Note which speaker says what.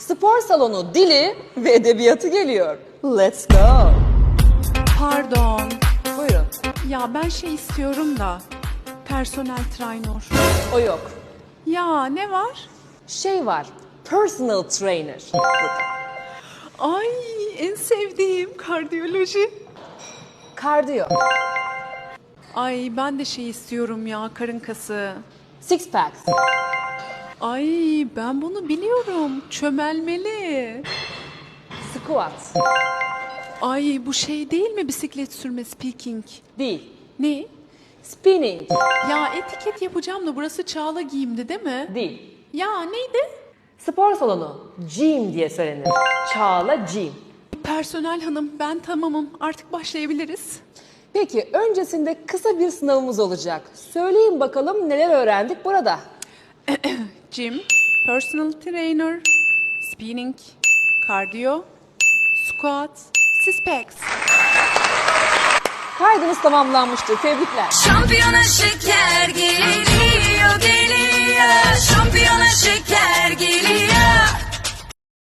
Speaker 1: Spor salonu dili ve edebiyatı geliyor. Let's go.
Speaker 2: Pardon.
Speaker 1: Buyurun.
Speaker 2: Ya ben şey istiyorum da. Personel trainer.
Speaker 1: O yok.
Speaker 2: Ya ne var?
Speaker 1: Şey var. Personal trainer.
Speaker 2: Ay en sevdiğim kardiyoloji.
Speaker 1: Kardiyo.
Speaker 2: Ay ben de şey istiyorum ya karın kası.
Speaker 1: Six pack.
Speaker 2: Ay ben bunu biliyorum. Çömelmeli.
Speaker 1: Squat.
Speaker 2: Ay bu şey değil mi bisiklet sürme speaking?
Speaker 1: Değil.
Speaker 2: Ne?
Speaker 1: Spinning.
Speaker 2: Ya etiket yapacağım da burası Çağla giyimdi değil mi?
Speaker 1: Değil.
Speaker 2: Ya neydi?
Speaker 1: Spor salonu. Gym diye söylenir. Çağla Gym.
Speaker 2: Personel hanım ben tamamım artık başlayabiliriz.
Speaker 1: Peki öncesinde kısa bir sınavımız olacak. Söyleyin bakalım neler öğrendik burada.
Speaker 2: Gym, personal trainer, spinning, cardio, squat, six packs.
Speaker 1: Kaydınız tamamlanmıştır. Tebrikler.
Speaker 3: Şampiyona şeker